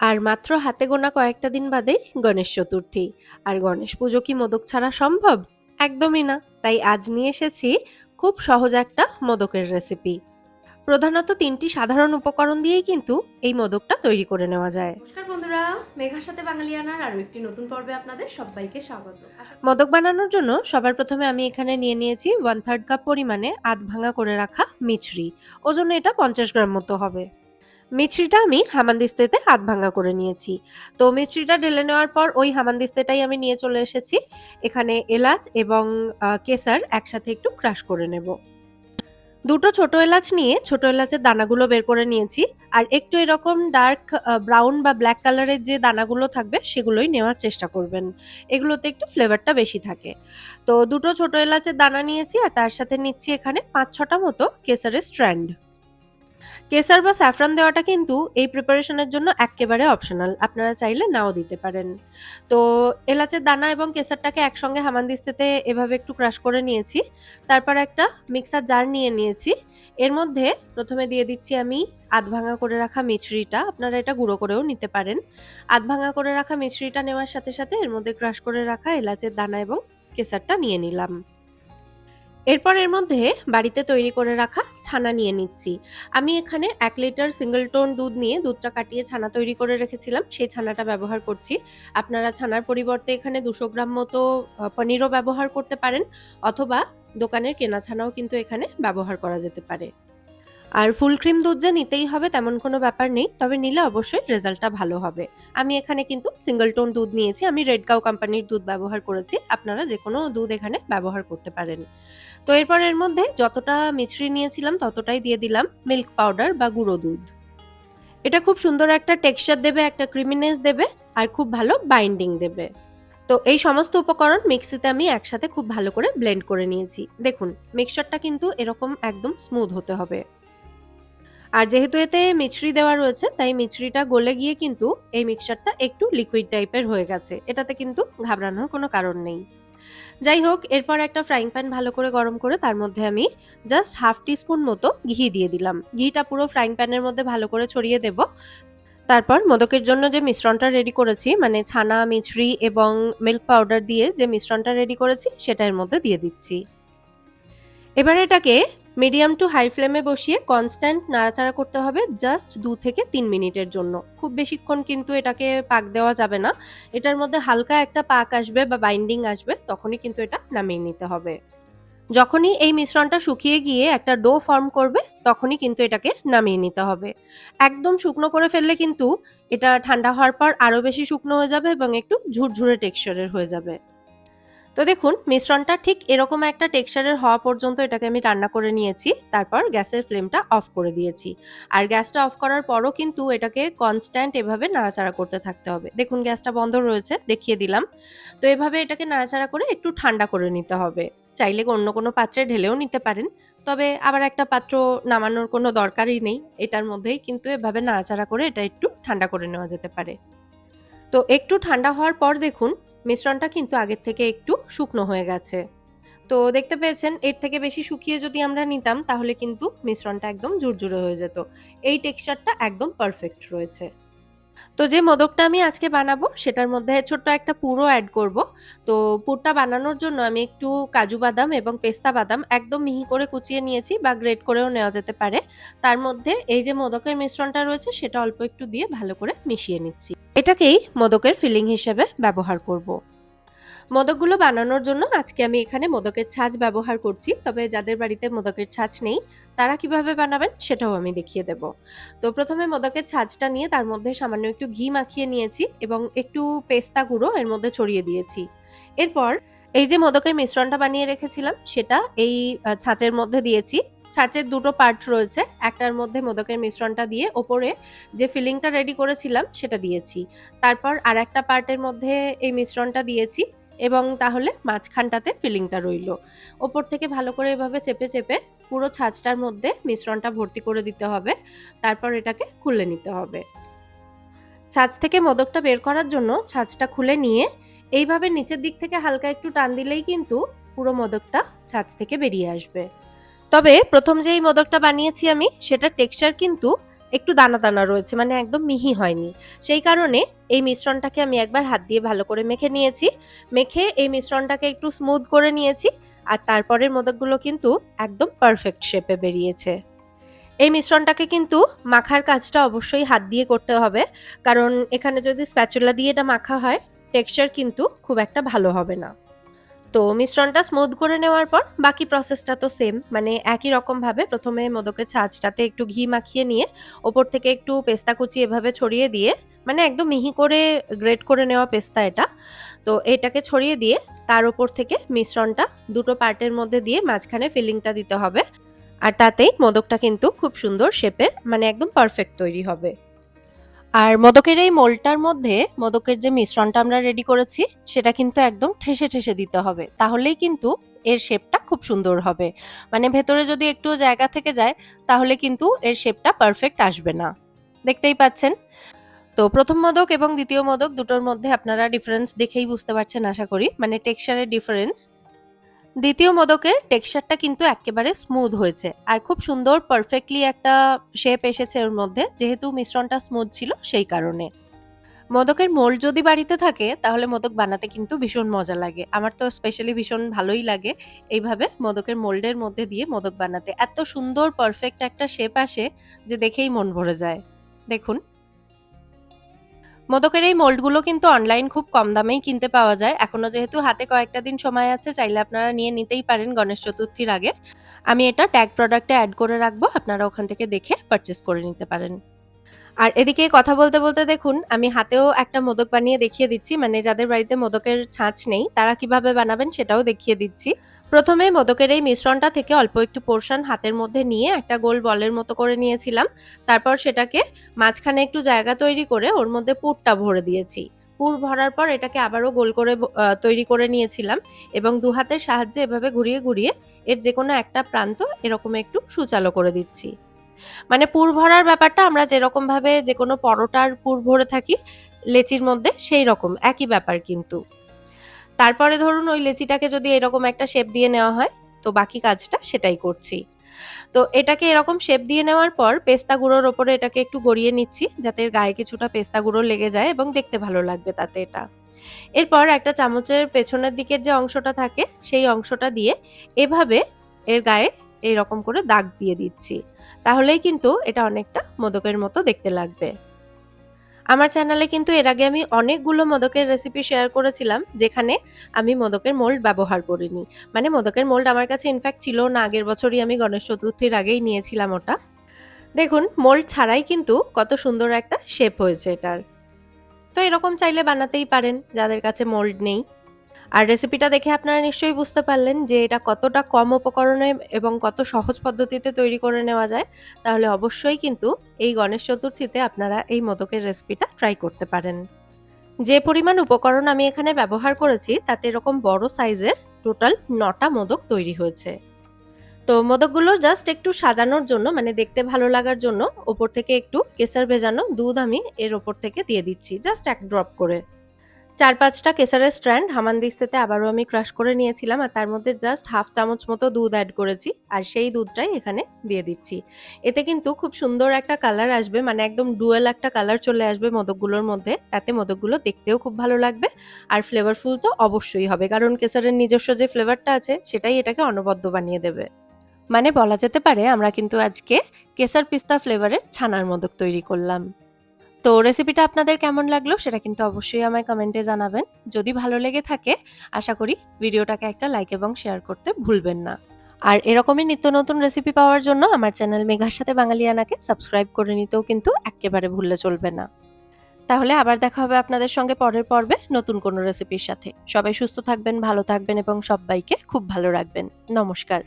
আর মাত্র হাতে গোনা কয়েকটা দিন বাদেই গণেশ চতুর্থী। আর গণেশ পুজো কি মোদক ছাড়া সম্ভব? একদমই না। তাই আজ নিয়ে এসেছি খুব সহজ একটা মোদকের রেসিপি প্রধানত তিনটি সাধারণ উপকরণ দিয়েই কিন্তু এই মোদকটা তৈরি করে নেওয়া যায়। নমস্কার বন্ধুরা মেঘার সাথে বাঙালিয়ানার আরও একটি নতুন পর্বে আপনাদের সবাইকে স্বাগত। মোদক বানানোর জন্য সবার প্রথমে আমি এখানে নিয়ে নিয়েছি ওয়ান থার্ড কাপ পরিমাণে আধ ভাঙা করে রাখা মিছরি। ওজন এটা পঞ্চাশ গ্রাম মতো হবে। মিছরিটা আমি হামানদিস্তেতে হাত ভাঙা করে নিয়েছি। তো মিছরিটা ঢেলে নেওয়ার পর ওই হামানদিস্তেটাই আমি নিয়ে চলে এসেছি। এখানে এলাচ এবং কেসার একসাথে একটু ক্রাশ করে নেব। দুটো ছোট এলাচ নিয়ে ছোট এলাচের দানাগুলো বের করে নিয়েছি। আর একটু এরকম ডার্ক ব্রাউন বা ব্ল্যাক কালারের যে দানাগুলো থাকবে সেগুলোই নেওয়ার চেষ্টা করবেন। এগুলোতে একটু ফ্লেভারটা বেশি থাকে। তো দুটো ছোট এলাচের দানা নিয়েছি আর তার সাথে নিচ্ছি এখানে পাঁচ ছটা মতো কেসারের স্ট্র্যান্ড কেসার বা স্যাফরান দেওয়াটা কিন্তু এই প্রিপারেশনের জন্য একেবারে অপশনাল আপনারা চাইলে নাও দিতে পারেন। তো এলাচের দানা এবং কেসারটাকে একসঙ্গে হামানদিস্তেতে এভাবে একটু ক্রাশ করে নিয়েছি। তারপর একটা মিক্সার জার নিয়ে নিয়েছি। এর মধ্যে প্রথমে দিয়ে দিচ্ছি আমি আধ ভাঙা করে রাখা মিছরিটা। আপনারা এটা গুঁড়ো করেও নিতে পারেন। আধ ভাঙা করে রাখা মিছরিটা নেওয়ার সাথে সাথে এর মধ্যে ক্রাশ করে রাখা এলাচের দানা এবং কেসারটা নিয়ে নিলাম। এরপর এর মধ্যে বাড়িতে তৈরি করে রাখা ছানা নিয়ে নিচ্ছি। আমি এখানে এক লিটার সিঙ্গেল টোন দুধ নিয়ে দুধটা কাটিয়ে ছানা তৈরি করে রেখেছিলাম। সেই ছানাটা ব্যবহার করছি। আপনারা ছানার পরিবর্তে এখানে দুশো গ্রাম মতো পনিরও ব্যবহার করতে পারেন। অথবা দোকানের কেনা ছানাও কিন্তু এখানে ব্যবহার করা যেতে পারে। আর ফুল ক্রিম দুধ যে নিতেই হবে তেমন কোনো ব্যাপার নেই, তবে নিলে অবশ্যই রেজাল্টটা ভালো হবে। আমি এখানে কিন্তু সিঙ্গেল টোন দুধ নিয়েছি, আমি রেড কাউ কোম্পানির দুধ ব্যবহার করেছি, আপনারা যে কোনো দুধ এখানে ব্যবহার করতে পারেন। তো এরপর এর মধ্যে যতটা মিছরি নিয়েছিলাম ততটাই দিয়ে দিলাম মিল্ক পাউডার বা গুঁড়ো দুধ। এটা খুব সুন্দর একটা টেক্সচার দেবে, একটা ক্রিমিনেস দেবে, আর খুব ভালো বাইন্ডিং দেবে। তো এই সমস্ত উপকরণ মিক্সিতে আমি একসাথে খুব ভালো করে ব্লেন্ড করে নিয়েছি। দেখুন মিক্সচারটা কিন্তু এরকম একদম স্মুথ হতে হবে। আর যেহেতু এতে মিছরি দেওয়া রয়েছে, তাই মিছরিটা গলে গিয়ে কিন্তু এই মিক্সচারটা একটু লিকুইড টাইপের হয়ে গেছে। এটাতে কিন্তু ঘাবড়ানোর কোনো কারণ নেই। যাই হোক, এরপর একটা ফ্রাইং প্যান ভালো করে গরম করে তার মধ্যে আমি জাস্ট হাফ টিস্পুন মতো ঘি দিয়ে দিলাম। ঘিটা পুরো ফ্রাইং প্যানের মধ্যে ভালো করে ছড়িয়ে দেব। তারপর মোদকের জন্য যে মিশ্রণটা রেডি করেছি মানে ছানা, মিছরি এবং মিল্ক পাউডার দিয়ে যে মিশ্রণটা রেডি করেছি সেটা এর মধ্যে দিয়ে দিচ্ছি। এবার এটাকে মিডিয়াম টু হাই ফ্লেমে বসিয়ে কনস্ট্যান্ট নাড়াচাড়া করতে হবে জাস্ট দু থেকে তিন মিনিটের জন্য। খুব বেশিক্ষণ কিন্তু এটাকে পাক দেওয়া যাবে না। এটার মধ্যে হালকা একটা পাক আসবে বা বাইন্ডিং আসবে, তখনই কিন্তু এটা নামিয়ে নিতে হবে। যখনই এই মিশ্রণটা শুকিয়ে গিয়ে একটা ডো ফর্ম করবে, তখনই কিন্তু এটাকে নামিয়ে নিতে হবে। একদম শুকনো করে ফেললে কিন্তু এটা ঠান্ডা হওয়ার পর আরও বেশি শুকনো হয়ে যাবে এবং একটু ঝুরঝুরে টেক্সচারের হয়ে যাবে। তো দেখুন, মিশ্রণটা ঠিক এরকম একটা টেক্সচারের হওয়া পর্যন্ত এটাকে আমি রান্না করে নিয়েছি। তারপর গ্যাসের ফ্লেমটা অফ করে দিয়েছি। আর গ্যাসটা অফ করার পরও কিন্তু এটাকে কনস্ট্যান্ট এভাবে নাড়াচাড়া করতে থাকতে হবে। দেখুন, গ্যাসটা বন্ধ রয়েছে, দেখিয়ে দিলাম। তো এভাবে এটাকে নাড়াচাড়া করে একটু ঠান্ডা করে নিতে হবে। চাইলে অন্য কোনো পাত্রে ঢেলেও নিতে পারেন। তবে আবার একটা পাত্র নামানোর কোনো দরকারই নেই। এটার মধ্যেই কিন্তু এভাবে নাড়াচাড়া করে এটা একটু ঠান্ডা করে নেওয়া যেতে পারে। তো একটু ঠান্ডা হওয়ার পর দেখুন মিশ্রণটা কিন্তু আগের থেকে একটু শুকনো হয়ে গেছে। তো দেখতে পেয়েছেন, এর থেকে বেশি শুকিয়ে যদি আমরা নিতাম, তাহলে কিন্তু মিশ্রণটা একদম জুরজুরে হয়ে যেত। এই টেক্সচারটা একদম পারফেক্ট রয়েছে। তো যে মোদকটা আমি আজকে বানাবো, সেটার মধ্যে ছোট্ট একটা পুরো অ্যাড করব। তো পুরটা বানানোর জন্য আমি একটু কাজু বাদাম এবং পেস্তা বাদাম একদম মিহি করে কুচিয়ে নিয়েছি বা গ্রেট করেও নেওয়া যেতে পারে। তার মধ্যে এই যে মোদকের মিশ্রণটা রয়েছে, সেটা অল্প একটু দিয়ে ভালো করে মিশিয়ে নিচ্ছি। এটাকেই মোদকের ফিলিং হিসেবে ব্যবহার করব। মোদকগুলো বানানোর জন্য আজকে আমি এখানে মোদকের ছাঁচ ব্যবহার করছি। তবে যাদের বাড়িতে মোদকের ছাঁচ নেই, তারা কীভাবে বানাবেন সেটাও আমি দেখিয়ে দেব। তো প্রথমে মোদকের ছাঁচটা নিয়ে তার মধ্যে সামান্য একটু ঘি মাখিয়ে নিয়েছি এবং একটু পেস্তা গুঁড়ো এর মধ্যে ছড়িয়ে দিয়েছি। এরপর এই যে মোদকের মিশ্রণটা বানিয়ে রেখেছিলাম, সেটা এই ছাঁচের মধ্যে দিয়েছি। ছাঁচের দুটো পার্ট রয়েছে, একটার মধ্যে মোদকের মিশ্রণটা দিয়ে ওপরে যে ফিলিংটা রেডি করেছিলাম, সেটা দিয়েছি। তারপর আর একটা পার্টের মধ্যে এই মিশ্রণটা দিয়েছি। এবং তাহলে মাঝখানটাতে ফিলিংটা রইল। ওপর থেকে ভালো করে এভাবে চেপে চেপে পুরো ছাঁচটার মধ্যে মিশ্রণটা ভর্তি করে দিতে হবে। তারপর এটাকে খুলে নিতে হবে। ছাঁচ থেকে মোদকটা বের করার জন্য ছাঁচটা খুলে নিয়ে এইভাবে নিচের দিক থেকে হালকা একটু টান দিলেই কিন্তু পুরো মোদকটা ছাঁচ থেকে বেরিয়ে আসবে। তবে প্রথম যেই মোদকটা বানিয়েছি আমি, সেটার টেক্সচার কিন্তু একটু দানা দানা রয়েছে মানে একদম মিহি হয়নি। সেই কারণে এই মিশ্রণটাকে আমি একবার হাত দিয়ে ভালো করে মেখে নিয়েছি। মেখে এই মিশ্রণটাকে একটু স্মুথ করে নিয়েছি আর তারপরের মোদকগুলো কিন্তু একদম পারফেক্ট শেপে বেরিয়েছে। এই মিশ্রণটাকে কিন্তু মাখার কাজটা অবশ্যই হাত দিয়ে করতে হবে, কারণ এখানে যদি স্প্যাচুলা দিয়ে এটা মাখা হয় টেক্সচার কিন্তু খুব একটা ভালো হবে না। তো মিশ্রণটা স্মুথ করে নেওয়ার পর বাকি প্রসেসটা তো সেম মানে একই রকমভাবে প্রথমে মোদকের ছাঁচটাতে একটু ঘি মাখিয়ে নিয়ে ওপর থেকে একটু পেস্তা কুচি এভাবে ছড়িয়ে দিয়ে মানে একদম মিহি করে গ্রেট করে নেওয়া পেস্তা এটা, তো এটাকে ছড়িয়ে দিয়ে তার উপর থেকে মিশ্রণটা দুটো পার্টের মধ্যে দিয়ে মাঝখানে ফিলিংটা দিতে হবে। আর তাতেই মোদকটা কিন্তু খুব সুন্দর শেপের মানে একদম পারফেক্ট তৈরি হবে। আর মোদকের এই মোলটার মধ্যে মোদকের যে মিশ্রণটা আমরা রেডি করেছি, সেটা কিন্তু একদম ঠেসে ঠেসে দিতে হবে। তাহলেই কিন্তু এর শেপটা খুব সুন্দর হবে। মানে ভেতরে যদি একটু জায়গা থেকে যায়, তাহলে কিন্তু এর শেপটা পারফেক্ট আসবে না। দেখতেই পাচ্ছেন? তো প্রথম মোদক এবং দ্বিতীয় মোদক দুটোর মধ্যে আপনারা ডিফারেন্স দেখেই বুঝতে পারছেন, আশা করি। মানে টেক্সচারের ডিফারেন্স দ্বিতীয় মোদকের টেক্সচারটা কিন্তু একেবারে স্মুথ হয়েছে। আর খুব সুন্দর পারফেক্টলি একটা শেপ এসেছে ওর মধ্যে, যেহেতু মিশ্রণটা স্মুথ ছিল সেই কারণে। মোদকের মোল্ড যদি বাড়িতে থাকে, তাহলে মোদক বানাতে কিন্তু ভীষণ মজা লাগে। আমার তো স্পেশালি ভীষণ ভালোই লাগে এইভাবে মোদকের মোল্ডের মধ্যে দিয়ে মোদক বানাতে। এত সুন্দর পারফেক্ট একটা শেপ আসে যে দেখেই মন ভরে যায়। দেখুন। মোদকের এই মোল্ডগুলো কিন্তু অনলাইন খুব কম দামেই কিনতে পাওয়া যায়। এখনও যেহেতু হাতে কয়েকটা দিন সময় আছে, চাইলে আপনারা নিয়ে নিতেই পারেন গণেশ চতুর্থীর আগে। আমি এটা ট্যাগ প্রোডাক্টে অ্যাড করে রাখব, আপনারা ওখান থেকে দেখে পারচেস করে নিতে পারেন। আর এদিকে কথা বলতে বলতে দেখুন, আমি হাতেও একটা মোদক বানিয়ে দেখিয়ে দিচ্ছি মানে যাদের বাড়িতে মোদকের ছাঁচ নেই, তারা কীভাবে বানাবেন সেটাও দেখিয়ে দিচ্ছি। প্রথমে মোদকের এই মিশ্রণটা থেকে অল্প একটু পোর্শন হাতের মধ্যে নিয়ে একটা গোল বলের মতো করে নিয়েছিলাম। তারপর সেটাকে মাঝখানে একটু জায়গা তৈরি করে ওর মধ্যে পুরটা ভরে দিয়েছি। পুর ভরার পর এটাকে আবারও গোল করে তৈরি করে নিয়েছিলাম এবং দু হাতের সাহায্যে এভাবে ঘুরিয়ে ঘুরিয়ে এর যে কোনো একটা প্রান্ত এরকম একটু সুচালো করে দিচ্ছি। মানে পুর ভরার ব্যাপারটা আমরা যেরকম ভাবে যে কোনো পরোটার পুর ভরে থাকি, লেচির মধ্যে সেই রকম একই ব্যাপার কিন্তু। তারপরে ধরুন ওই লেচিটাকে যদি এরকম একটা শেপ দিয়ে নেওয়া হয়, তো বাকি কাজটা সেটাই করছি। তো এটাকে এরকম শেপ দিয়ে নেওয়ার পর পেস্তা গুঁড়োর ওপরে এটাকে একটু গড়িয়ে নিচ্ছি, যাতে গায়ে কিছুটা পেস্তা গুঁড়ো লেগে যায় এবং দেখতে ভালো লাগবে তাতে এটা। এরপর একটা চামচের পেছনের দিকের যে অংশটা থাকে, সেই অংশটা দিয়ে এভাবে এর গায়ে এইরকম করে দাগ দিয়ে দিচ্ছি। তাহলেই কিন্তু এটা অনেকটা মোদকের মতো দেখতে লাগবে। আমার চ্যানেলে কিন্তু এর আগে আমি অনেকগুলো মোদকের রেসিপি শেয়ার করেছিলাম, যেখানে আমি মোদকের মোল্ড ব্যবহার করিনি। মানে মোদকের মোল্ড আমার কাছে ইনফ্যাক্ট ছিল না, আগের বছরই আমি গণেশ চতুর্থীর আগেই নিয়েছিলাম ওটা। দেখুন মোল্ড ছাড়াই কিন্তু কত সুন্দর একটা শেপ হয়েছে এটার। তো এরকম চাইলে বানাতেই পারেন, যাদের কাছে মোল্ড নেই। আর রেসিপিটা দেখে আপনারা নিশ্চয়ই বুঝতে পারলেন যে এটা কতটা কম উপকরণে এবং কত সহজ পদ্ধতিতে তৈরি করে নেওয়া যায়। তাহলে অবশ্যই কিন্তু এই গণেশ চতুর্থীতে আপনারা এই মোদকের রেসিপিটা ট্রাই করতে পারেন। যে পরিমাণ উপকরণ আমি এখানে ব্যবহার করেছি, তাতে এরকম বড় সাইজের টোটাল নটা মোদক তৈরি হয়েছে। তো মোদকগুলো জাস্ট একটু সাজানোর জন্য মানে দেখতে ভালো লাগার জন্য, ওপর থেকে একটু কেসার ভেজানো দুধ আমি এর ওপর থেকে দিয়ে দিচ্ছি জাস্ট এক ড্রপ করে। চার পাঁচটা কেসারের স্ট্র্যান্ড হামানদিস্তাতে আবারও আমি ক্রাশ করে নিয়েছিলাম আর তার মধ্যে জাস্ট হাফ চামচ মতো দুধ অ্যাড করেছি আর সেই দুধটাই এখানে দিয়ে দিচ্ছি। এতে কিন্তু খুব সুন্দর একটা কালার আসবে মানে একদম ডুয়েল একটা কালার চলে আসবে মোদকগুলোর মধ্যে, তাতে মোদকগুলো দেখতেও খুব ভালো লাগবে আর ফ্লেভারফুল তো অবশ্যই হবে, কারণ কেসারের নিজস্ব যে ফ্লেভারটা আছে সেটাই এটাকে অনবদ্য বানিয়ে দেবে। মানে বলা যেতে পারে আমরা কিন্তু আজকে কেসার পিস্তা ফ্লেভারের ছানার মোদক তৈরি করলাম। তো রেসিপিটা আপনাদের কেমন লাগল সেটা কিন্তু অবশ্যই আমায় কমেন্টে জানাবেন। যদি ভালো লেগে থাকে, আশা করি ভিডিওটাকে একটা লাইক এবং শেয়ার করতে ভুলবেন না। আর এরকমই নিত্য নতুন রেসিপি পাওয়ার জন্য আমার চ্যানেল মেঘার সাথে বাঙালিয়ানাকে সাবস্ক্রাইব করে নিতেও কিন্তু একেবারে ভুললে চলবে না। তাহলে আবার দেখা হবে আপনাদের সঙ্গে পরের পর্বে নতুন কোনো রেসিপির সাথে। সবাই সুস্থ থাকবেন, ভালো থাকবেন এবং সবাইকে খুব ভালো রাখবেন। নমস্কার।